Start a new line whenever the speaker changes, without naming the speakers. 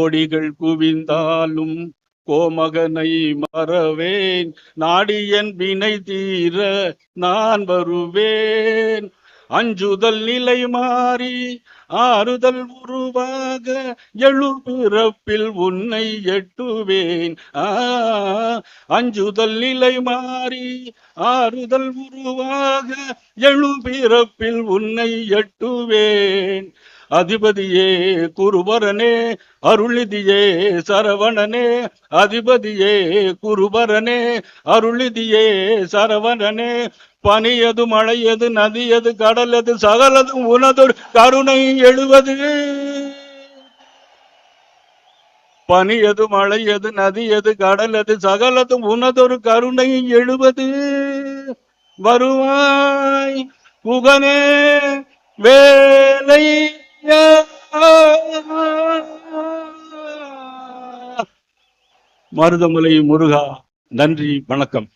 கோடிகள் குவிந்தாலும் கோமகனை மறவேன். நாடியன் வினை தீர நான் வருவேன். அஞ்சுதல் நிலை மாறி ஆறுதல் உருவாக எழுபிறப்பில் உன்னை எட்டுவேன். ஆ அஞ்சுதல் நிலை மாறி ஆறுதல் உருவாக எழுபிறப்பில் உன்னை எட்டுவேன். அதிபதியே குருபரனே அருளிதியே சரவணனே. அதிபதியே குருபரனே அருளிதியே சரவணனே. பனியது மழையது நதியது கடலது சகலது உனதொரு கருணை எழுவது. பனியது மழையது நதியது கடலது சகலது உனதொரு கருணை எழுவது. வருவாய் புகனே வேலை மருதமலை முருகா நன்றி வணக்கம்.